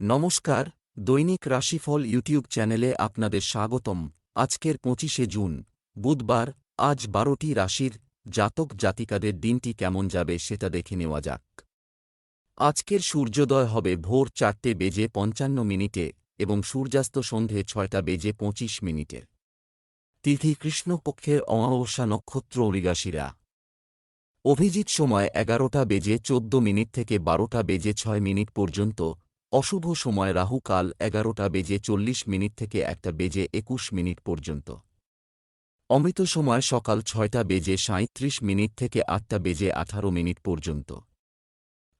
নমস্কার, দৈনিক রাশিফল ইউটিউব চ্যানেলে আপনাদের স্বাগতম। আজকের পঁচিশে জুন, বুধবার, আজ বারোটি রাশির জাতক জাতিকাদের দিনটি কেমন যাবে সেটা দেখে নেওয়া যাক। আজকের সূর্যোদয় হবে ভোর চারটে বেজে পঞ্চান্ন মিনিটে এবং সূর্যাস্ত সন্ধে ছয়টা বেজে পঁচিশ মিনিটে। তিথি কৃষ্ণপক্ষের অমাবস্যা নক্ষত্র অরিগাসীরা অভিজিৎ সময় এগারোটা বেজে চোদ্দ মিনিট থেকে বারোটা বেজে ছয় মিনিট পর্যন্ত অশুভ সময় রাহুকাল এগারোটা বেজে চল্লিশ মিনিট থেকে একটা বেজে একুশ মিনিট পর্যন্ত। অমৃত সময় সকাল ছয়টা বেজে সাঁত্রিশ মিনিট থেকে আটটা বেজে আঠারো মিনিট পর্যন্ত।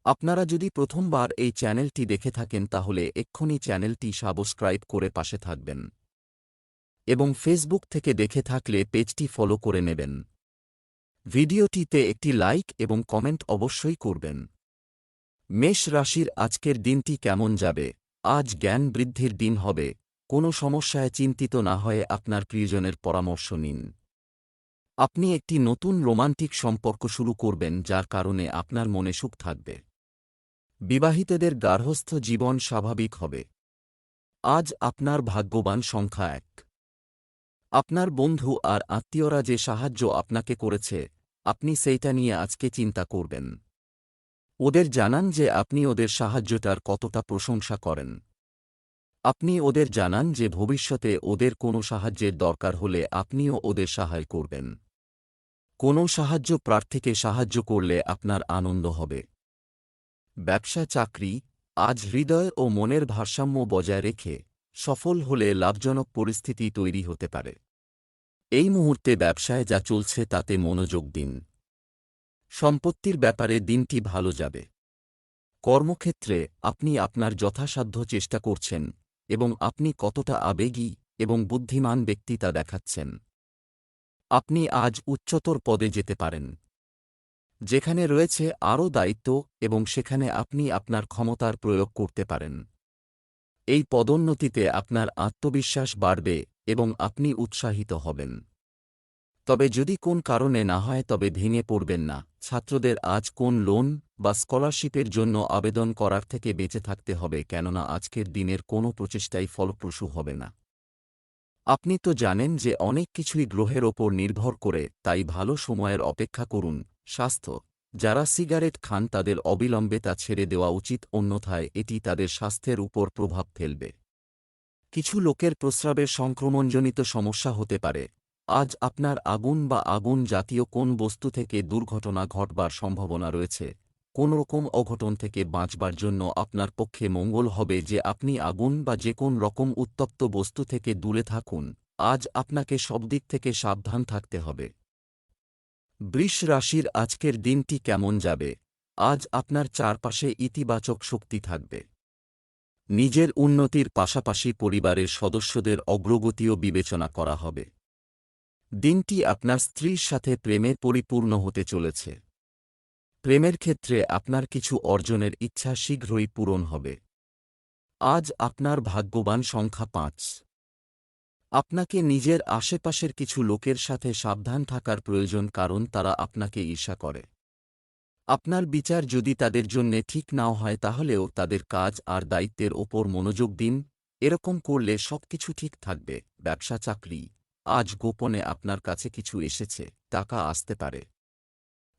আপনারা যদি প্রথমবার এই চ্যানেলটি দেখে থাকেন তাহলে এক্ষুনি চ্যানেলটি সাবস্ক্রাইব করে পাশে থাকবেন। এবং ফেসবুক থেকে দেখে থাকলে পেজটি ফলো করে নেবেন। ভিডিওটিতে একটি লাইক এবং কমেন্ট অবশ্যই করবেন। মেষ রাশির আজকের দিনটি কেমন যাবে? আজ জ্ঞান বৃদ্ধির দিন হবে। কোনো সমস্যায় চিন্তিত না হয়ে আপনার প্রিয়জনের পরামর্শ নিন। আপনি একটি নতুন রোমান্টিক সম্পর্ক শুরু করবেন, যার কারণে আপনার মনে সুখ থাকবে। বিবাহিতদের গার্হস্থ্য জীবন স্বাভাবিক হবে। আজ আপনার ভাগ্যবান সংখ্যা এক। আপনার বন্ধু আর আত্মীয়রা যে সাহায্য আপনাকে করেছে, আপনি সেইটা নিয়ে আজকে চিন্তা করবেন। ওদের জানান যে আপনি ওদের সাহায্যটার কতটা প্রশংসা করেন। আপনি ওদের জানান যে ভবিষ্যতে ওদের কোনো সাহায্যের দরকার হলে আপনিও ওদের সাহায্য করবেন। কোনো সাহায্য প্রার্থীকে সাহায্য করলে আপনার আনন্দ হবে। ব্যবসা, চাকরি, আজ হৃদয় ও মনের ভারসাম্য বজায় রেখে সফল হলে লাভজনক পরিস্থিতি তৈরি হতে পারে। এই মুহূর্তে ব্যবসায় যা চলছে তাতে মনোযোগ দিন। সম্পত্তির ব্যাপারে দিনটি ভালো যাবে। কর্মক্ষেত্রে আপনি আপনার যথাসাধ্য চেষ্টা করছেন এবং আপনি কতটা আবেগী এবং বুদ্ধিমান ব্যক্তি তা দেখাচ্ছেন। আপনি আজ উচ্চতর পদে যেতে পারেন। যেখানে রয়েছে আরও দায়িত্ব এবং সেখানে আপনি আপনার ক্ষমতার প্রয়োগ করতে পারেন। এই পদোন্নতিতে আপনার আত্মবিশ্বাস বাড়বে এবং আপনি উৎসাহিত হবেন। তবে যদি কোন কারণে না হয় তবে ভেঙে পড়বেন না। ছাত্রদের আজ কোন লোন বা স্কলারশিপের জন্য আবেদন করার থেকে বেঁচে থাকতে হবে কেননা আজকের দিনের কোনো প্রচেষ্টাই ফলপ্রসূ হবে না। আপনি তো জানেন যে অনেক কিছুই গ্রহের ওপর নির্ভর করে, তাই ভালো সময়ের অপেক্ষা করুন। স্বাস্থ্য। যারা সিগারেট খান তাদের অবিলম্বে তা ছেড়ে দেওয়া উচিত, অন্যথায় এটি তাদের স্বাস্থ্যের উপর প্রভাব ফেলবে। কিছু লোকের প্রস্রাবের সংক্রমণজনিত সমস্যা হতে পারে। আজ আপনার আগুন বা আগুন জাতীয় কোন বস্তু থেকে দুর্ঘটনা ঘটবার সম্ভাবনা রয়েছে? কোনরকম অঘটন থেকে বাঁচবার জন্য আপনার পক্ষে মঙ্গল হবে যে আপনি আগুন বা যে কোন রকম উত্তপ্ত বস্তু থেকে দূরে থাকুন। আজ আপনাকে সব দিক থেকে সাবধান থাকতে হবে। বৃষ রাশির আজকের দিনটি কেমন যাবে? আজ আপনার চারপাশে ইতিবাচক শক্তি থাকবে। নিজের উন্নতির পাশাপাশি পরিবারের সদস্যদের অগ্রগতিও বিবেচনা করা হবে। দিনটি আপনার স্ত্রীর সাথে প্রেমের পরিপূর্ণ হতে চলেছে। প্রেমের ক্ষেত্রে আপনার কিছু অর্জনের ইচ্ছা শীঘ্রই পূরণ হবে। আজ আপনার ভাগ্যবান সংখ্যা পাঁচ। আপনাকে নিজের আশেপাশের কিছু লোকের সাথে সাবধান থাকার প্রয়োজন কারণ তারা আপনাকে ঈর্ষা করে। আপনার বিচার যদি তাদের জন্যে ঠিক নাও হয় তাহলেও তাদের কাজ আর দায়িত্বের ওপর মনোযোগ দিন। এরকম করলে সবকিছু ঠিক থাকবে। ব্যবসা চাকরি আজ গোপনে আপনার কাছে কিছু এসেছে, টাকা আসতে পারে।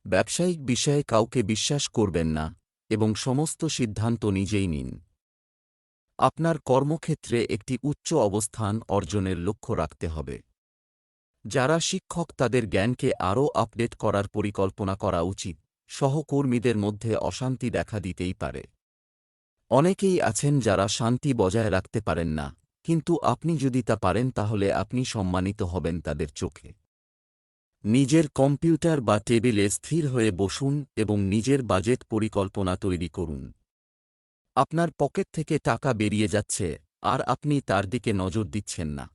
ব্যবসায়িক বিষয়ে কাউকে বিশ্বাস করবেন না এবং সমস্ত সিদ্ধান্ত নিজেই নিন। আপনার কর্মক্ষেত্রে একটি উচ্চ অবস্থান অর্জনের লক্ষ্য রাখতে হবে। যারা শিক্ষক তাদের জ্ঞানকে আরও আপডেট করার পরিকল্পনা করা উচিত, সহকর্মীদের মধ্যে অশান্তি দেখা দিতেই পারে। অনেকেই আছেন যারা শান্তি বজায় রাখতে পারেন না। কিন্তু আপনি যদি তা পারেন তাহলে আপনি সম্মানিত হবেন তাদের চোখে। নিজের কম্পিউটার বা টেবিলে স্থির হয়ে বসুন এবং নিজের বাজেট পরিকল্পনা তৈরি করুন। আপনার পকেট থেকে টাকা বেরিয়ে যাচ্ছে, আর আপনি তার দিকে নজর দিচ্ছেন না।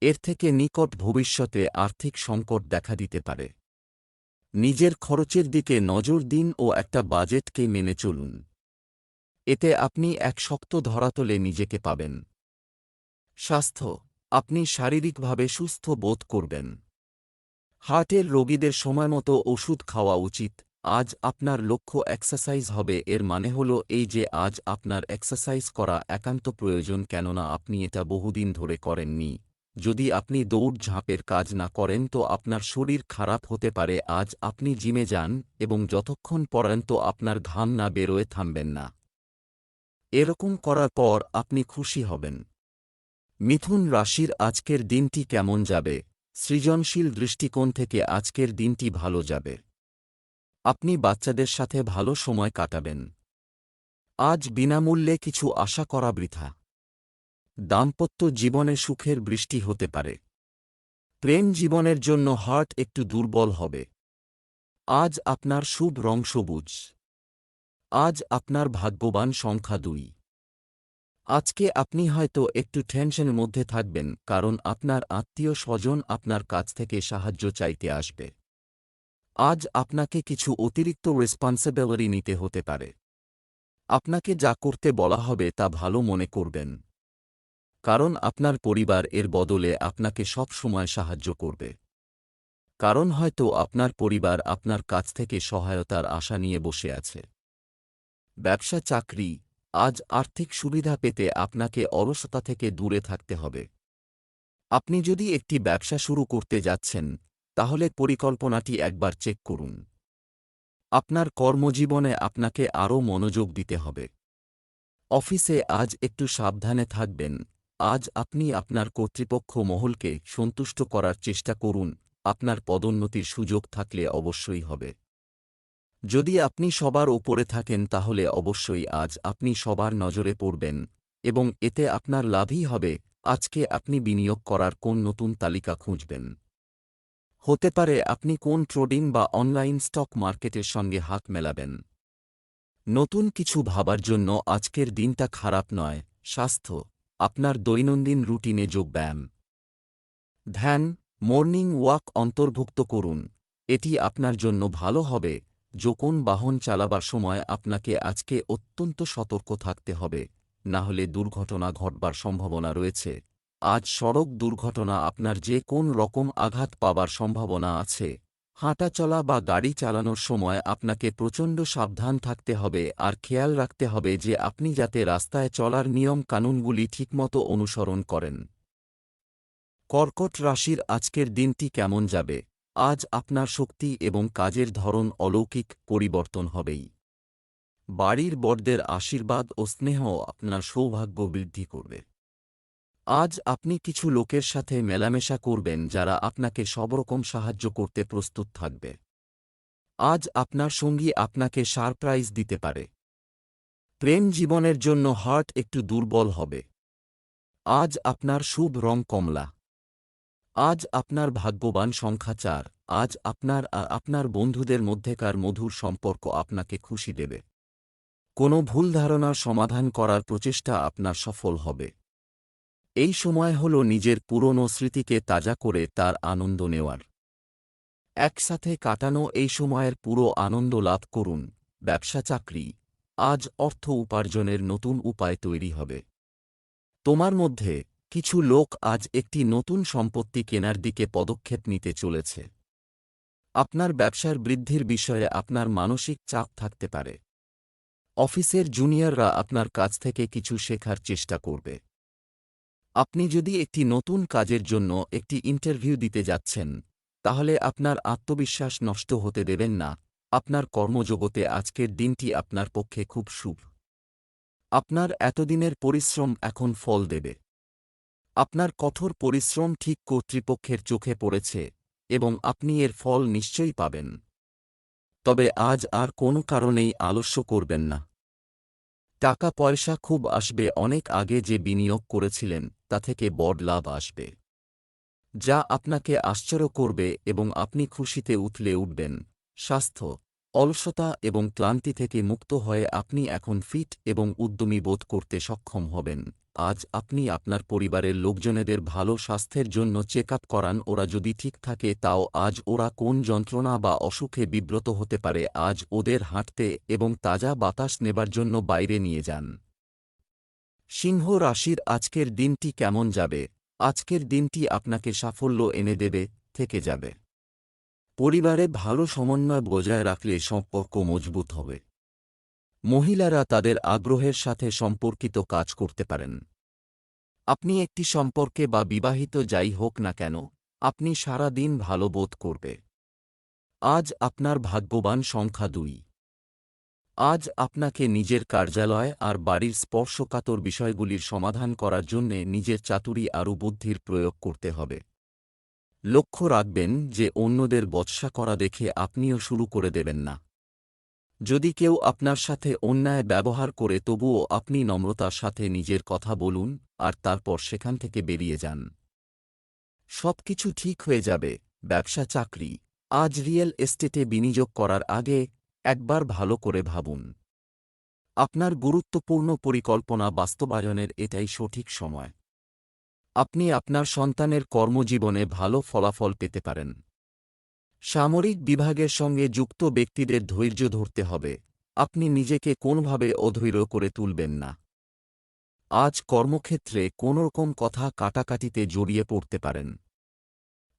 এর থেকে নিকট ভবিষ্যতে আর্থিক সংকট দেখা দিতে পারে। নিজের খরচের দিকে নজর দিন ও একটা বাজেটকে মেনে চলুন। এতে আপনি এক শক্ত ধরাতলে নিজেকে পাবেন। স্বাস্থ্য, আপনি শারীরিকভাবে সুস্থ বোধ করবেন। হার্টের রোগীদের সময়মতো ওষুধ খাওয়া উচিত। আজ আপনার লক্ষ্য এক্সারসাইজ হবে। এর মানে হল এই যে আজ আপনার এক্সারসাইজ করা একান্ত প্রয়োজন কেননা আপনি এটা বহুদিন ধরে করেননি। যদি আপনি দৌড় ঝাঁপের কাজ না করেন তো আপনার শরীর খারাপ হতে পারে। আজ আপনি জিমে যান এবং যতক্ষণ পর্যন্ত আপনার ঘাম না বেরোয় থামবেন না। এরকম করার পর আপনি খুশি হবেন। মিথুন রাশির আজকের দিনটি কেমন যাবে? সৃজনশীল দৃষ্টিকোণ থেকে আজকের দিনটি ভালো যাবে। আপনি বাচ্চাদের সাথে ভালো সময় কাটাবেন। আজ বিনামূল্যে কিছু আশা করা বৃথা। দাম্পত্য জীবনে সুখের বৃষ্টি হতে পারে। প্রেম জীবনের জন্য হার্ট একটু দুর্বল হবে। আজ আপনার শুভ রং সবুজ। আজ আপনার ভাগ্যবান সংখ্যা দুই। আজকে আপনি হয়তো একটু টেনশনের মধ্যে থাকবেন, কারণ আপনার আত্মীয় স্বজন আপনার কাছ থেকে সাহায্য চাইতে আসবে। আজ আপনাকে কিছু অতিরিক্ত রেসপন্সিবিলিটি নিতে হতে পারে। আপনাকে যা করতে বলা হবে তা ভালো মনে করবেন। কারণ আপনার পরিবার এর বদলে আপনাকে সব সময় সাহায্য করবে। কারণ হয়তো আপনার পরিবার আপনার কাছ থেকে সহায়তার আশা নিয়ে বসে আছে। ব্যবসা চাকরি আজ আর্থিক সুবিধা পেতে আপনাকে অলসতা থেকে দূরে থাকতে হবে। আপনি যদি একটি ব্যবসা শুরু করতে যাচ্ছেন, তাহলে পরিকল্পনাটি একবার চেক করুন। আপনার কর্মজীবনে আপনাকে আরও মনোযোগ দিতে হবে। অফিসে আজ একটু সাবধানে থাকবেন। আজ আপনি আপনার কর্তৃপক্ষ মহলকে সন্তুষ্ট করার চেষ্টা করুন। আপনার পদোন্নতির সুযোগ থাকলে অবশ্যই হবে। যদি আপনি সবার ওপরে থাকেন তাহলে অবশ্যই আজ আপনি সবার নজরে পড়বেন, এবং এতে আপনার লাভই হবে, আজকে আপনি বিনিয়োগ করার কোন নতুন তালিকা খুঁজবেন। হতে পারে আপনি কোন ট্রেডিং বা অনলাইন স্টক মার্কেটের সঙ্গে হাত মেলাবেন। নতুন কিছু ভাবার জন্য আজকের দিনটা খারাপ নয়, স্বাস্থ্য, আপনার দৈনন্দিন রুটিনে যোগব্যায়াম ধ্যান, মর্নিং ওয়াক অন্তর্ভুক্ত করুন, এটি আপনার জন্য ভালো হবে যোকোন বাহন চালাবার সময় আপনাকে আজকে অত্যন্ত সতর্ক থাকতে হবে, না হলে দুর্ঘটনা ঘটবার সম্ভাবনা রয়েছে। আজ সড়ক দুর্ঘটনা আপনার যে কোন রকম আঘাত পাবার সম্ভাবনা আছে। হাঁটা চলা বা গাড়ি চালানোর সময় আপনাকে প্রচণ্ড সাবধান থাকতে হবে আর খেয়াল রাখতে হবে যে আপনি যাতে রাস্তায় চলার নিয়ম কানুনগুলি ঠিকমতো অনুসরণ করেন। কর্কট রাশির আজকের দিনটি কেমন যাবে? আজ আপনার শক্তি এবং কাজের ধরন অলৌকিক পরিবর্তন হবেই। বাড়ির বরদের আশীর্বাদ ও স্নেহ আপনার সৌভাগ্য বৃদ্ধি করবে। আজ আপনি কিছু লোকের সাথে মেলামেশা করবেন যারা আপনাকে সবরকম সাহায্য করতে প্রস্তুত থাকবে। আজ আপনার সঙ্গী আপনাকে সারপ্রাইজ দিতে পারে। প্রেম জীবনের জন্য হার্ট একটু দুর্বল হবে। আজ আপনার শুভ রং কমলা। আজ আপনার ভাগ্যবান সংখ্যা চার। আজ আপনার আর আপনার বন্ধুদের মধ্যেকার মধুর সম্পর্ক আপনাকে খুশি দেবে। কোনো ভুল ধারণার সমাধান করার প্রচেষ্টা আপনার সফল হবে। এই সময় হল নিজের পুরনো স্মৃতিকে তাজা করে তার আনন্দ নেওয়ার। একসাথে কাটানো এই সময়ের পুরো আনন্দ লাভ করুন। ব্যবসা চাকরি। আজ অর্থ উপার্জনের নতুন উপায় তৈরি হবে। তোমার মধ্যে কিছু লোক আজ একটি নতুন সম্পত্তি কেনার দিকে পদক্ষেপ নিতে চলেছে। আপনার ব্যবসার বৃদ্ধির বিষয়ে আপনার মানসিক চাপ থাকতে পারে। অফিসের জুনিয়ররা আপনার কাছ থেকে কিছু শেখার চেষ্টা করবে। আপনি যদি একটি নতুন কাজের জন্য একটি ইন্টারভিউ দিতে যাচ্ছেন, তাহলে আপনার আত্মবিশ্বাস নষ্ট হতে দেবেন না। আপনার কর্মজগতে আজকের দিনটি আপনার পক্ষে খুব শুভ। আপনার এতদিনের পরিশ্রম এখন ফল দেবে। আপনার কঠোর পরিশ্রম ঠিক কর্তৃপক্ষের চোখে পড়েছে, এবং আপনি এর ফল নিশ্চয়ই পাবেন। তবে আজ আর কোনো কারণেই আলস্য করবেন না। টাকা পয়সা খুব আসবে অনেক আগে যে বিনিয়োগ করেছিলেন, তা থেকে বড় লাভ আসবে। যা আপনাকে আশ্চর্য করবে এবং আপনি খুশিতে উঠলে উঠবেন। স্বাস্থ্য, অলসতা এবং ক্লান্তি থেকে মুক্ত হয়ে আপনি এখন ফিট এবং উদ্যমী বোধ করতে সক্ষম হবেন। আজ আপনি আপনার পরিবারের লোকজনেদের ভালো স্বাস্থ্যের জন্য চেক আপ করান, ওরা যদি ঠিক থাকে তাও আজ ওরা কোন যন্ত্রণা বা অসুখে বিব্রত হতে পারে, আজ ওদের হাঁটতে এবং তাজা বাতাস নেবার জন্য বাইরে নিয়ে যান। সিংহ রাশির আজকের দিনটি কেমন যাবে? আজকের দিনটি আপনাকে সাফল্য এনে দেবে, থেকে যাবে। পরিবারে ভালো সমন্বয় বজায় রাখলে সম্পর্ক মজবুত হবে। মহিলারা তাদের আগ্রহের সাথে সম্পর্কিত কাজ করতে পারেন। আপনি একটি সম্পর্কে বা বিবাহিত যাই হোক না কেন, আপনি সারা দিন ভালো বোধ করবে। আজ আপনার ভাগ্যবান সংখ্যা দুই। আজ আপনাকে নিজের কার্যালয় আর বাড়ির স্পর্শকাতর বিষয়গুলির সমাধান করার জন্যে নিজের চাতুরি আরও বুদ্ধির প্রয়োগ করতে হবে। লক্ষ্য রাখবেন যে অন্যদের বৎসা করা দেখে আপনিও শুরু করে দেবেন না। যদি কেউ আপনার সাথে অন্যায় ব্যবহার করে, তবুও আপনি নম্রতার সাথে নিজের কথা বলুন, আর তারপর সেখান থেকে বেরিয়ে যান। সবকিছু ঠিক হয়ে যাবে, ব্যবসা, চাকরি। আজ রিয়েল এস্টেটে বিনিয়োগ করার আগে একবার ভালো করে ভাবুন। আপনার গুরুত্বপূর্ণ পরিকল্পনা বাস্তবায়নের এটাই সঠিক সময়। আপনি আপনার সন্তানের কর্মজীবনে ভালো ফলাফল পেতে পারেন। সামরিক বিভাগের সঙ্গে যুক্ত ব্যক্তিদের ধৈর্য ধরতে হবে। আপনি নিজেকে কোনোভাবে অধৈর্য করে তুলবেন না। আজ কর্মক্ষেত্রে কোনোরকম কথা কাটাকাটিতে জড়িয়ে পড়তে পারেন।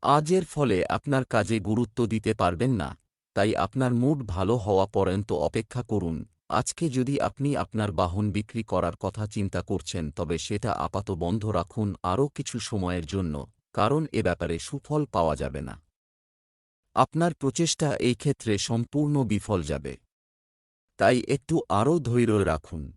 আজের ফলে আপনার কাজে গুরুত্ব দিতে পারবেন না, তাই আপনার মুড ভালো হওয়া পর্যন্ত অপেক্ষা করুন। আজকে যদি আপনি আপনার বাহন বিক্রি করার কথা চিন্তা করছেন, তবে সেটা আপাত বন্ধ রাখুন আরও কিছু সময়ের জন্য, কারণ এ ব্যাপারে সুফল পাওয়া যাবে না। আপনার প্রচেষ্টা এই ক্ষেত্রে সম্পূর্ণ বিফল যাবে। তাই একটু আরও ধৈর্য রাখুন।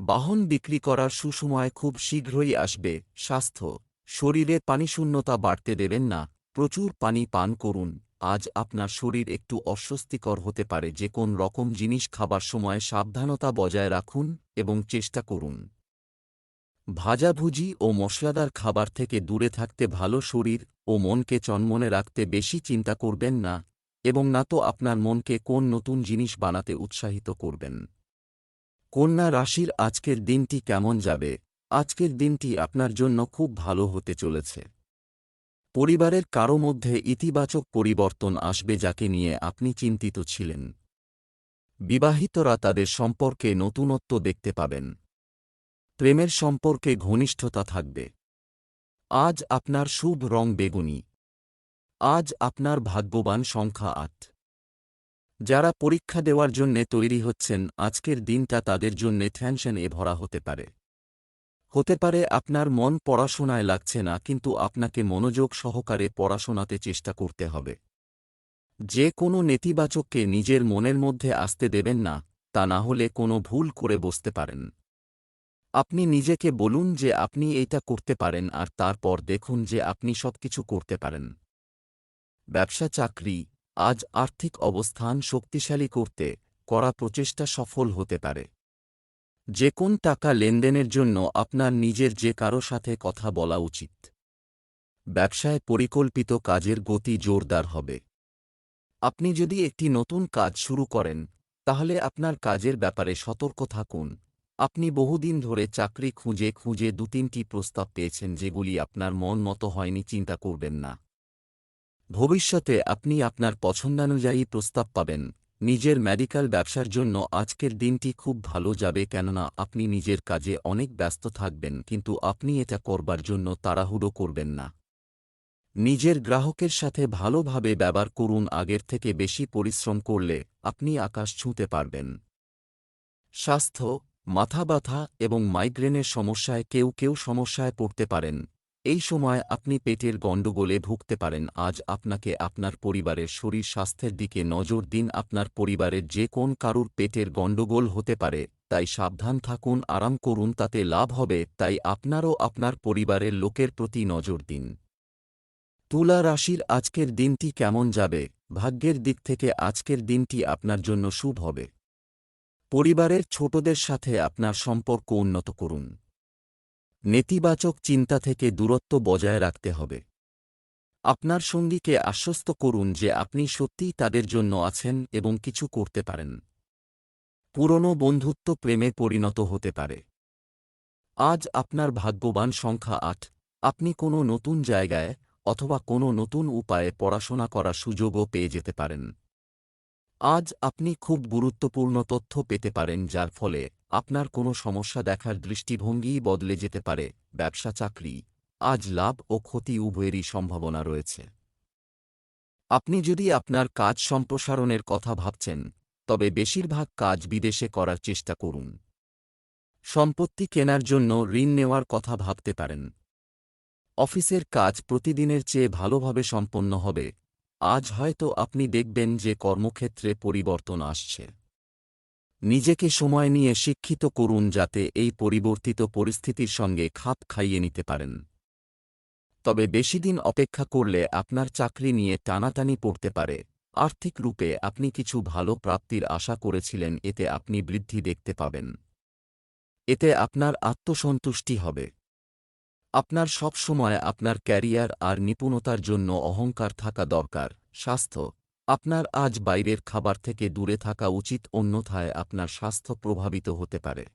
বাহন বিক্রি করার সুসময় খুব শীঘ্রই আসবে, স্বাস্থ্য, শরীরে পানিশূন্যতা বাড়তে দেবেন না, প্রচুর পানি পান করুন, আজ আপনার শরীর একটু অস্বস্তিকর হতে পারে, যে কোন রকম জিনিস খাবার সময় সাবধানতা বজায় রাখুন এবং চেষ্টা করুন। ভাজাভুজি ও মশলাদার খাবার থেকে দূরে থাকতে ভালো শরীর ও মনকে চনমনে রাখতে বেশি চিন্তা করবেন না এবং না তো আপনার মনকে কোন নতুন জিনিস বানাতে উৎসাহিত করবেন। কন্যা রাশির আজকের দিনটি কেমন যাবে? আজকের দিনটি আপনার জন্য খুব ভালো হতে চলেছে। পরিবারের কারও মধ্যে ইতিবাচক পরিবর্তন আসবে যাকে নিয়ে আপনি চিন্তিত ছিলেন। বিবাহিতরা তাদের সম্পর্কে নতুনত্ব দেখতে পাবেন। প্রেমের সম্পর্কে ঘনিষ্ঠতা থাকবে। আজ আপনার শুভ রং বেগুনি। আজ আপনার ভাগ্যবান সংখ্যা আট। যারা পরীক্ষা দেওয়ার জন্যে তৈরি হচ্ছেন, আজকের দিনটা তাদের জন্যে টেনশনে ভরা হতে পারে। হতে পারে আপনার মন পড়াশোনায় লাগছে না, কিন্তু আপনাকে মনোযোগ সহকারে পড়াশোনাতে চেষ্টা করতে হবে। যে কোনো নেতিবাচককে নিজের মনের মধ্যে আসতে দেবেন না, তা না হলে কোনো ভুল করে বসতে পারেন। আপনি নিজেকে বলুন যে আপনি এইটা করতে পারেন আর তারপর দেখুন যে আপনি সবকিছু করতে পারেন। ব্যবসা চাকরি, আজ আর্থিক অবস্থান শক্তিশালী করতে করা প্রচেষ্টা সফল হতে পারে। যে কোন টাকা লেনদেনের জন্য আপনার নিজের যে কারও সাথে কথা বলা উচিত। ব্যবসায় পরিকল্পিত কাজের গতি জোরদার হবে। আপনি যদি একটি নতুন কাজ শুরু করেন, তাহলে আপনার কাজের ব্যাপারে সতর্ক থাকুন। আপনি বহুদিন ধরে চাকরি খুঁজে খুঁজে দু তিনটি প্রস্তাব পেয়েছেন যেগুলি আপনার মন মতো হয়নি, চিন্তা করবেন না। ভবিষ্যতে আপনি আপনার পছন্দানুযায়ী প্রস্তাব পাবেন। নিজের মেডিকেল ব্যবসার জন্য আজকের দিনটি খুব ভালো যাবে কেননা আপনি নিজের কাজে অনেক ব্যস্ত থাকবেন, কিন্তু আপনি এটা করবার জন্য তাড়াহুড়ো করবেন না। নিজের গ্রাহকের সাথে ভালোভাবে ব্যবহার করুন, আগের থেকে বেশি পরিশ্রম করলে আপনি আকাশ ছুঁতে পারবেন। স্বাস্থ্য মাথা ব্যথা এবং মাইগ্রেনের সমস্যায় কেউ কেউ সমস্যায় পড়তে পারেন। এই সময় আপনি পেটের গণ্ডগোলে ভুগতে পারেন। আজ আপনাকে আপনার পরিবারের শরীর স্বাস্থ্যের দিকে নজর দিন। আপনার পরিবারের যে কোন কারুর পেটের গণ্ডগোল হতে পারে, তাই সাবধান থাকুন, আরাম করুন, তাতে লাভ হবে, তাই আপনারও আপনার পরিবারের লোকের প্রতি নজর দিন। তুলা রাশির আজকের দিনটি কেমন যাবে? ভাগ্যের দিক থেকে আজকের দিনটি আপনার জন্য শুভ হবে। পরিবারের ছোটদের সাথে আপনার সম্পর্ক উন্নত করুন। নেতিবাচক চিন্তা থেকে দূরত্ব বজায় রাখতে হবে। আপনার সঙ্গীকে আশ্বস্ত করুন যে আপনি সত্যিই তাদের জন্য আছেন এবং কিছু করতে পারেন। পুরনো বন্ধুত্ব প্রেমে পরিণত হতে পারে। আজ আপনার ভাগ্যবান সংখ্যা আট। আপনি কোনো নতুন জায়গায় অথবা কোনো নতুন উপায়ে পড়াশোনা করার সুযোগও পেয়ে যেতে পারেন। আজ আপনি খুব গুরুত্বপূর্ণ তথ্য পেতে পারেন যার ফলে আপনার কোনো সমস্যা দেখার দৃষ্টিভঙ্গিই বদলে যেতে পারে, ব্যবসা, চাকরি। আজ লাভ ও ক্ষতি উভয়েরই সম্ভাবনা রয়েছে। আপনি যদি আপনার কাজ সম্প্রসারণের কথা ভাবছেন, তবে বেশিরভাগ কাজ বিদেশে করার চেষ্টা করুন। সম্পত্তি কেনার জন্য ঋণ নেওয়ার কথা ভাবতে পারেন। অফিসের কাজ প্রতিদিনের চেয়ে ভালোভাবে সম্পন্ন হবে আজ হয়তো আপনি দেখবেন যে কর্মক্ষেত্রে পরিবর্তন আসছে। নিজেকে সময় নিয়ে শিক্ষিত করুন যাতে এই পরিবর্তিত পরিস্থিতির সঙ্গে খাপ খাইয়ে নিতে পারেন। তবে বেশিদিন অপেক্ষা করলে আপনার চাকরি নিয়ে টানাটানি পড়তে পারে। আর্থিক রূপে আপনি কিছু ভালো প্রাপ্তির আশা করেছিলেন, এতে আপনি বৃদ্ধি দেখতে পাবেন। এতে আপনার আত্মসন্তুষ্টি হবে। আপনার সব সময় আপনার ক্যারিয়ার আর নিপুণতার জন্য অহংকার থাকা দরকার। স্বাস্থ্য। আপনার আজ বাইরের খাবার থেকে দূরে থাকা উচিত, অন্যথায় আপনার স্বাস্থ্য প্রভাবিত হতে পারে।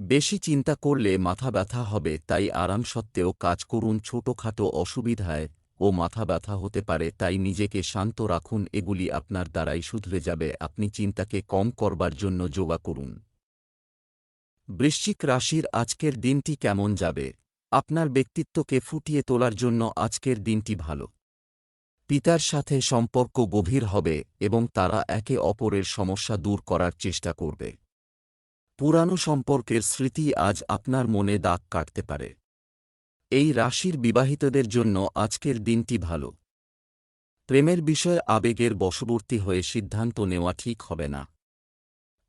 বেশি চিন্তা করলে মাথা ব্যথা হবে, তাই আরাম সত্ত্বেও কাজ করুন। ছোটখাটো অসুবিধায় ও মাথা ব্যথা হতে পারে, তাই নিজেকে শান্ত রাখুন। এগুলি আপনার দ্বারাই শুধরে যাবে। আপনি চিন্তাকে কম করবার জন্য যোগা করুন। বৃশ্চিক রাশির আজকের দিনটি কেমন যাবে? আপনার ব্যক্তিত্বকে ফুটিয়ে তোলার জন্য আজকের দিনটি ভালো। পিতার সাথে সম্পর্ক গভীর হবে এবং তারা একে অপরের সমস্যা দূর করার চেষ্টা করবে। পুরানো সম্পর্কের স্মৃতি আজ আপনার মনে দাগ কাটতে পারে। এই রাশির বিবাহিতদের জন্য আজকের দিনটি ভালো। প্রেমের বিষয়ে আবেগের বশবর্তী হয়ে সিদ্ধান্ত নেওয়া ঠিক হবে না।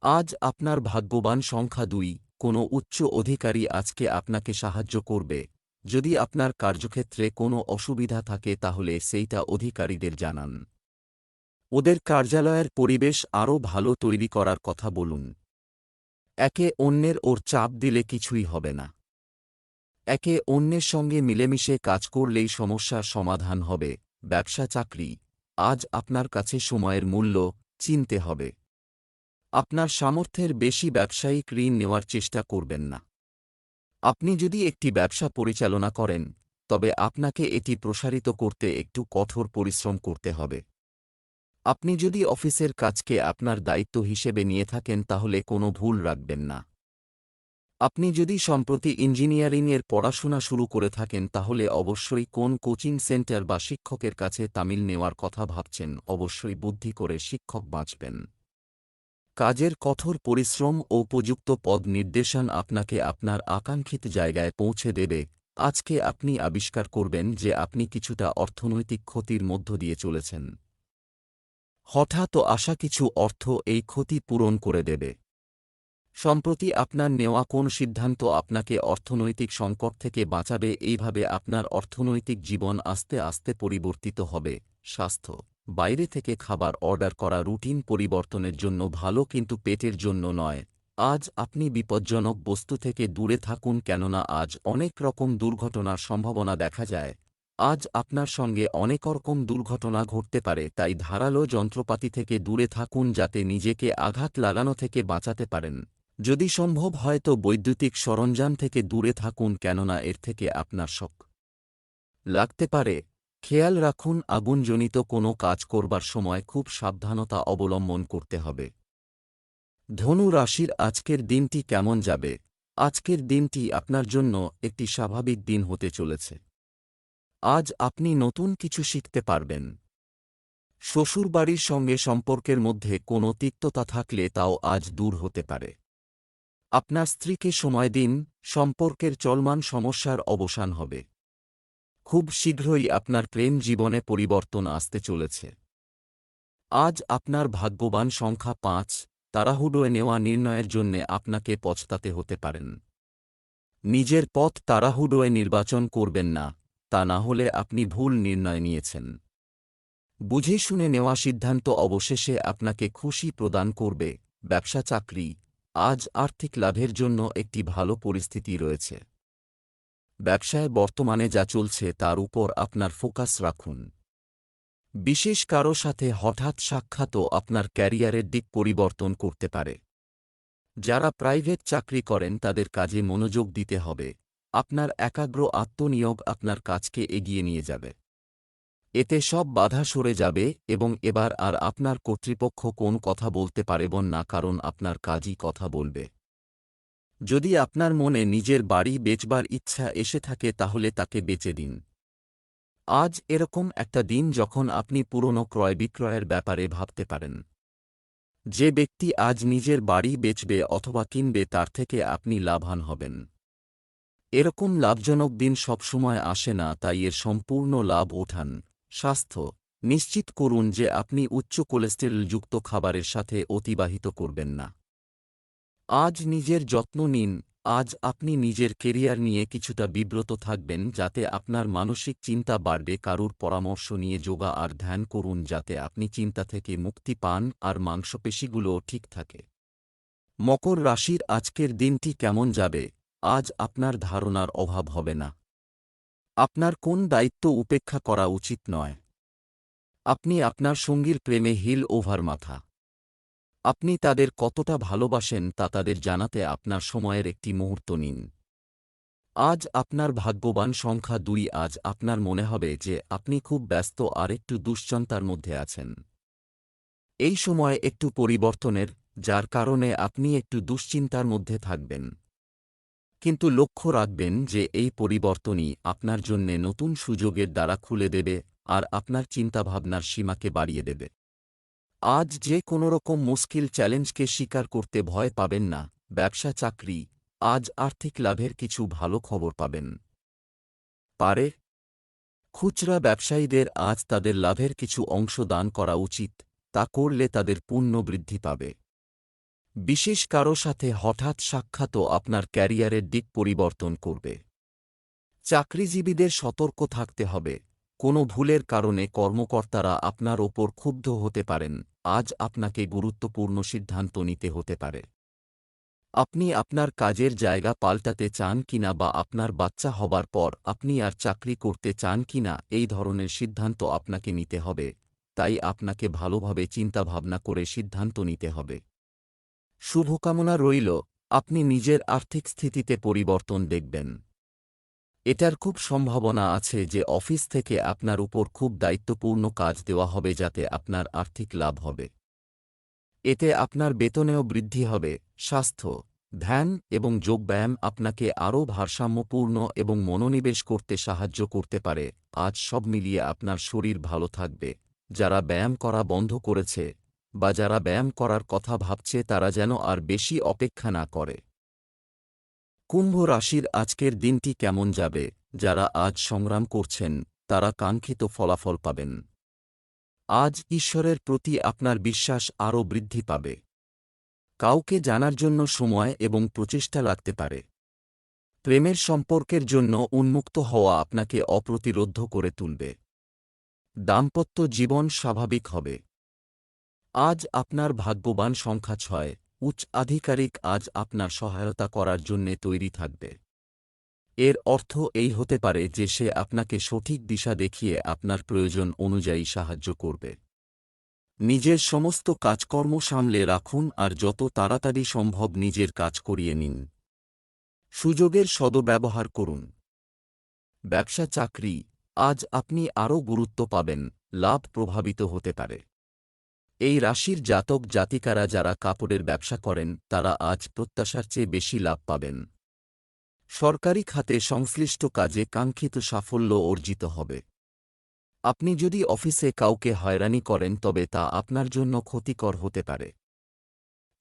আজ আপনার ভাগ্যবান সংখ্যা দুই। কোনো উচ্চ অধিকারী আজকে আপনাকে সাহায্য করবে। যদি আপনার কার্যক্ষেত্রে কোনো অসুবিধা থাকে তাহলে সেইটা অধিকারীদের জানান। ওদের কার্যালয়ের পরিবেশ আরও ভালো তৈরি করার কথা বলুন। একে অন্যের ওর চাপ দিলে কিছুই হবে না। একে অন্যের সঙ্গে মিলেমিশে কাজ করলেই সমস্যার সমাধান হবে। ব্যবসা চাকরি আজ আপনার কাছে সময়ের মূল্য চিনতে হবে। আপনার সামর্থ্যের বেশি ব্যবসায়িক ঋণ নেওয়ার চেষ্টা করবেন না। আপনি যদি একটি ব্যবসা পরিচালনা করেন, তবে আপনাকে এটি প্রসারিত করতে একটু কঠোর পরিশ্রম করতে হবে। আপনি যদি অফিসের কাজকে আপনার দায়িত্ব হিসেবে নিয়ে থাকেন, তাহলে কোনো ভুল রাখবেন না। আপনি যদি সম্প্রতি ইঞ্জিনিয়ারিংয়ের পড়াশোনা শুরু করে থাকেন, তাহলে অবশ্যই কোন কোচিং সেন্টার বা শিক্ষকের কাছে তামিল নেওয়ার কথা ভাবছেন, অবশ্যই বুদ্ধি করে শিক্ষক বাঁচবেন। কাজের কঠোর পরিশ্রম ও উপযুক্ত পদ নির্দেশন আপনাকে আপনার আকাঙ্ক্ষিত জায়গায় পৌঁছে দেবে। আজকে আপনি আবিষ্কার করবেন যে আপনি কিছুটা অর্থনৈতিক ক্ষতির মধ্য দিয়ে চলেছেন। হঠাৎ আসা কিছু অর্থ এই ক্ষতি পূরণ করে দেবে। সম্প্রতি আপনার নেওয়া কোন সিদ্ধান্ত আপনাকে অর্থনৈতিক সংকট থেকে বাঁচাবে, এইভাবে আপনার অর্থনৈতিক জীবন আস্তে আস্তে পরিবর্তিত হবে। স্বাস্থ্য বাইরে থেকে খাবার অর্ডার করা রুটিন পরিবর্তনের জন্য ভালো কিন্তু পেটের জন্য নয়। আজ আপনি বিপজ্জনক বস্তু থেকে দূরে থাকুন কেননা আজ অনেক রকম দুর্ঘটনার সম্ভাবনা দেখা যায়। আজ আপনার সঙ্গে অনেক রকম দুর্ঘটনা ঘটতে পারে, তাই ধারালো যন্ত্রপাতি থেকে দূরে থাকুন যাতে নিজেকে আঘাত লাগানো থেকে বাঁচাতে পারেন। যদি সম্ভব হয় তো বৈদ্যুতিক সরঞ্জাম থেকে দূরে থাকুন কেননা এর থেকে আপনার শখ লাগতে পারে। খেয়াল রাখুন, আগুনজনিত কোনো কাজ করবার সময় খুব সাবধানতা অবলম্বন করতে হবে। ধনু রাশির আজকের দিনটি কেমন যাবে? আজকের দিনটি আপনার জন্য একটি স্বাভাবিক দিন হতে চলেছে। আজ আপনি নতুন কিছু শিখতে পারবেন। শ্বশুরবাড়ির সঙ্গে সম্পর্কের মধ্যে কোনো তিক্ততা থাকলে তাও আজ দূর হতে পারে। আপনার স্ত্রীকে সময় দিন, সম্পর্কের চলমান সমস্যার অবসান হবে। খুব শীঘ্রই আপনার প্রেম জীবনে পরিবর্তন আসতে চলেছে। আজ আপনার ভাগ্যবান সংখ্যা পাঁচ তাড়াহুডোয় নেওয়া নির্ণয়ের জন্যে আপনাকে পছতাতে হতে পারেন। নিজের পথ তাড়াহুডোয় নির্বাচন করবেন না, তা না হলে আপনি ভুল নির্ণয় নিয়েছেন। বুঝে শুনে নেওয়া সিদ্ধান্ত অবশেষে আপনাকে খুশি প্রদান করবে, ব্যবসা চাকরি, আজ আর্থিক লাভের জন্য একটি ভালো পরিস্থিতি রয়েছে। ব্যবসায় বর্তমানে যা চলছে তার উপর আপনার ফোকাস রাখুন। বিশেষ কারও সাথে হঠাৎ সাক্ষাৎও আপনার ক্যারিয়ারের দিক পরিবর্তন করতে পারে। যারা প্রাইভেট চাকরি করেন তাদের কাজে মনোযোগ দিতে হবে। আপনার একাগ্র আত্মনিয়োগ আপনার কাজকে এগিয়ে নিয়ে যাবে। এতে সব বাধা সরে যাবে এবং এবার আর আপনার কর্তৃপক্ষ কোন কথা বলতে পারেবন না কারণ আপনার কাজই কথা বলবে। যদি আপনার মনে নিজের বাড়ি বেচবার ইচ্ছা এসে থাকে তাহলে তাকে বেচে দিন। আজ এরকম একটা দিন যখন আপনি পুরনো ক্রয় বিক্রয়ের ব্যাপারে ভাবতে পারেন। যে ব্যক্তি আজ নিজের বাড়ি বেচবে অথবা কিনবে তার থেকে আপনি লাভান হবেন। এরকম লাভজনক দিন সবসময় আসে না, তাই এর সম্পূর্ণ লাভ ওঠান। স্বাস্থ্য, নিশ্চিত করুন যে আপনি উচ্চ কোলেস্টেরলযুক্ত খাবারের সাথে অতিবাহিত করবেন না। আজ নিজের যত্ন নিন, আজ আপনি নিজের কেরিয়ার নিয়ে কিছুটা বিব্রত থাকবেন যাতে আপনার মানসিক চিন্তা বাড়বে, কারুর পরামর্শ নিয়ে যোগা আর ধ্যান করুন যাতে আপনি চিন্তা থেকে মুক্তি পান আর মাংসপেশিগুলোও ঠিক থাকে। মকর রাশির আজকের দিনটি কেমন যাবে? আজ আপনার ধারণার অভাব হবে না। আপনার কোন দায়িত্ব উপেক্ষা করা উচিত নয়। আপনি আপনার সঙ্গীর প্রেমে হিল ওভার মাথা। আপনি তাদের কতটা ভালোবাসেন তা তাদের জানাতে আপনার সময়ের একটি মুহূর্ত নিন। আজ আপনার ভাগ্যবান সংখ্যা দুই, আজ আপনার মনে হবে যে আপনি খুব ব্যস্ত আর একটু দুশ্চন্তার মধ্যে আছেন। এই সময় একটু পরিবর্তনের, যার কারণে আপনি একটু দুশ্চিন্তার মধ্যে থাকবেন। কিন্তু লক্ষ্য রাখবেন যে এই পরিবর্তনই আপনার জন্যে নতুন সুযোগের দ্বারা খুলে দেবে আর আপনার চিন্তাভাবনার সীমাকে বাড়িয়ে দেবে। আজ যে কোনোরকম মুশকিল চ্যালেঞ্জকে স্বীকার করতে ভয় পাবেন না, ব্যবসা চাকরি, আজ আর্থিক লাভের কিছু ভালো খবর পাবেন। পারে। খুচরা ব্যবসায়ীদের আজ তাদের লাভের কিছু অংশ দান করা উচিত, তা করলে তাদের পুণ্য বৃদ্ধি পাবে। বিশেষ কারও সাথে হঠাৎ সাক্ষাৎও আপনার ক্যারিয়ারের দিক পরিবর্তন করবে। চাকরিজীবীদের সতর্ক থাকতে হবে কোনো ভুলের কারণে কর্মকর্তারা আপনার ওপর ক্ষুব্ধ হতে পারেন, আজ আপনাকে গুরুত্বপূর্ণ সিদ্ধান্ত নিতে হতে পারে। আপনি আপনার কাজের জায়গা পাল্টাতে চান কিনা বা আপনার বাচ্চা হবার পর আপনি আর চাকরি করতে চান কিনা, এই ধরনের সিদ্ধান্ত আপনাকে নিতে হবে। তাই আপনাকে ভালোভাবে চিন্তাভাবনা করে সিদ্ধান্ত নিতে হবে। শুভকামনা রইল, আপনি নিজের আর্থিক স্থিতিতে পরিবর্তন দেখবেন। এটার খুব সম্ভাবনা আছে যে অফিস থেকে আপনার উপর খুব দায়িত্বপূর্ণ কাজ দেওয়া হবে যাতে আপনার আর্থিক লাভ হবে। এতে আপনার বেতনেও বৃদ্ধি হবে, স্বাস্থ্য, ধ্যান এবং যোগব্যায়াম আপনাকে আরও ভারসাম্যপূর্ণ এবং মনোনিবেশ করতে সাহায্য করতে পারে। আজ সব মিলিয়ে আপনার শরীর ভালো থাকবে। যারা ব্যায়াম করা বন্ধ করেছে বা যারা ব্যায়াম করার কথা ভাবছে তারা যেন আর বেশি অপেক্ষা না করে। কুম্ভ রাশির আজকের দিনটি কেমন যাবে? যারা আজ সংগ্রাম করছেন, তারা কাঙ্ক্ষিত ফলাফল পাবেন। আজ ঈশ্বরের প্রতি আপনার বিশ্বাস আরও বৃদ্ধি পাবে। কাউকে জানার জন্য সময় এবং প্রচেষ্টা লাগতে পারে। প্রেমের সম্পর্কের জন্য উন্মুক্ত হওয়া আপনাকে অপ্রতিরোধ করে তুলবে। দাম্পত্য জীবন স্বাভাবিক হবে। আজ আপনার ভাগ্যবান সংখ্যা ছয় উচ্চ আধিকারিক আজ আপনার সহায়তা করার জন্যে তৈরি থাকবে। এর অর্থ এই হতে পারে যে সে আপনাকে সঠিক দিশা দেখিয়ে আপনার প্রয়োজন অনুযায়ী সাহায্য করবে। নিজের সমস্ত কাজকর্ম সামলে রাখুন আর যত তাড়াতাড়ি সম্ভব নিজের কাজ করিয়ে নিন। সুযোগের সদব্যবহার করুন। ব্যবসা চাকরি, আজ আপনি আরও গুরুত্ব পাবেন, লাভ প্রভাবিত হতে পারে। এই রাশির জাতক জাতিকারা যারা কাপড়ের ব্যবসা করেন, তারা আজ প্রত্যাশার চেয়ে বেশি লাভ পাবেন। সরকারি খাতে সংশ্লিষ্ট কাজে কাঙ্ক্ষিত সাফল্য অর্জিত হবে। আপনি যদি অফিসে কাউকে হয়রানি করেন, তবে তা আপনার জন্য ক্ষতিকর হতে পারে।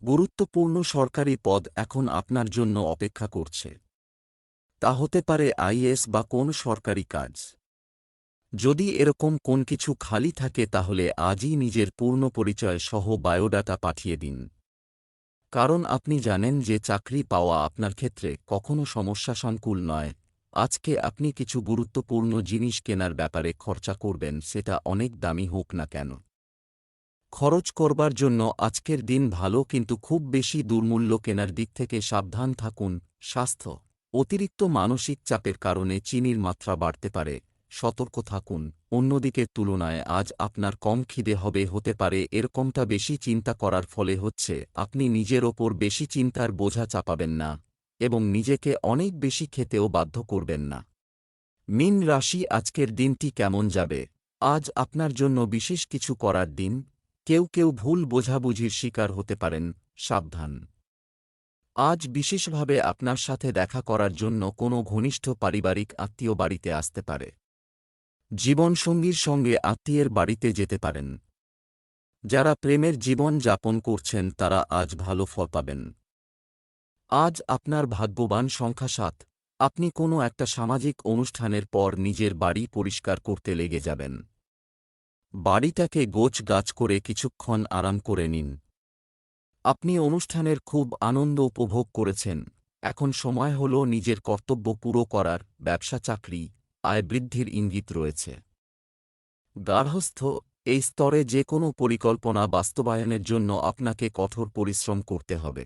গুরুত্বপূর্ণ সরকারি পদ এখন আপনার জন্য অপেক্ষা করছে। তা হতে পারে আইএস বা কোন সরকারি কাজ। যদি এরকম কোন কিছু খালি থাকে তাহলে আজই নিজের পূর্ণ পরিচয় সহ বায়োডাটা পাঠিয়ে দিন। কারণ আপনি জানেন যে চাকরি পাওয়া আপনার ক্ষেত্রে কখনো সমস্যা সংকুল নয়। আজকে আপনি কিছু গুরুত্বপূর্ণ জিনিস কেনার ব্যাপারে খরচা করবেন, সেটা অনেক দামি হোক না কেন। খরচ করবার জন্য আজকের দিন ভালো কিন্তু খুব বেশি দুর্মূল্য কেনার দিক থেকে সাবধান থাকুন। স্বাস্থ্য, অতিরিক্ত মানসিক চাপের কারণে চিনির মাত্রা বাড়তে পারে। সতর্ক থাকুন, অন্যদিকের তুলনায় আজ আপনার কম খিদে হবে হতে পারে এরকমটা বেশি চিন্তা করার ফলে হচ্ছে, আপনি নিজের ওপর বেশি চিন্তার বোঝা চাপাবেন না, এবং নিজেকে অনেক বেশি খেতেও বাধ্য করবেন না। মিন রাশি, আজকের দিনটি কেমন যাবে? আজ আপনার জন্য বিশেষ কিছু করার দিন, কেউ কেউ ভুল বোঝাবুঝির শিকার হতে পারেন, সাবধান। আজ বিশেষভাবে আপনার সাথে দেখা করার জন্য কোনো ঘনিষ্ঠ পারিবারিক আত্মীয় বাড়িতে আসতে পারে। জীবনসঙ্গীর সঙ্গে আত্মীয়ের বাড়িতে যেতে পারেন। যারা প্রেমের জীবন যাপন করছেন, তারা আজ ভালো ফল পাবেন। আজ আপনার ভাগ্যবান সংখ্যা সাত। আপনি কোনো একটা সামাজিক অনুষ্ঠানের পর নিজের বাড়ি পরিষ্কার করতে লেগে যাবেন। বাড়িটাকে গোছ গাছ করে কিছুক্ষণ আরাম করে নিন। আপনি অনুষ্ঠানের খুব আনন্দ উপভোগ করেছেন। এখন সময় হল নিজের কর্তব্য পুরো করার ব্যবসা চাকরি আয় বৃদ্ধির ইঙ্গিত রয়েছে। গার্হস্থ এই স্তরে যে কোনো পরিকল্পনা বাস্তবায়নের জন্য আপনাকে কঠোর পরিশ্রম করতে হবে।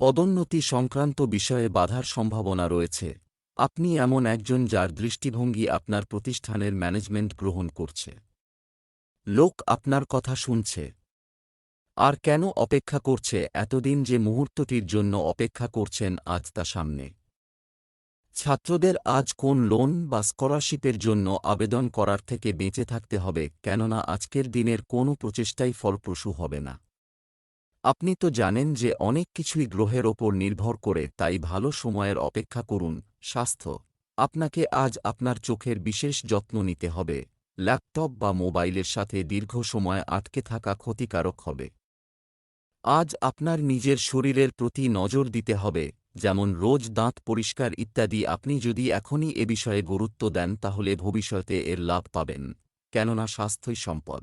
পদোন্নতি সংক্রান্ত বিষয়ে বাধার সম্ভাবনা রয়েছে। আপনি এমন একজন যার দৃষ্টিভঙ্গি আপনার প্রতিষ্ঠানের ম্যানেজমেন্ট গ্রহণ করছে। লোক আপনার কথা শুনছে। আর কেন অপেক্ষা করছে এতদিন যে মুহূর্তটির জন্য অপেক্ষা করছেন আজ তা সামনে? ছাত্রদের আজ কোন লোন বা স্কলারশিপের জন্য আবেদন করার থেকে বেঁচে থাকতে হবে, কেননা আজকের দিনের কোনো প্রচেষ্টাই ফলপ্রসূ হবে না। আপনি তো জানেন যে অনেক কিছুই গ্রহের ওপর নির্ভর করে, তাই ভালো সময়ের অপেক্ষা করুন, স্বাস্থ্য। আপনাকে আজ আপনার চোখের বিশেষ যত্ন নিতে হবে, ল্যাপটপ বা মোবাইলের সাথে দীর্ঘ সময় আটকে থাকা ক্ষতিকারক হবে। আজ আপনার নিজের শরীরের প্রতি নজর দিতে হবে যেমন রোজ দাঁত পরিষ্কার ইত্যাদি, আপনি যদি এখনই এ বিষয়ে গুরুত্ব দেন, তাহলে ভবিষ্যতে এর লাভ পাবেন। কেননা, স্বাস্থ্যই সম্পদ।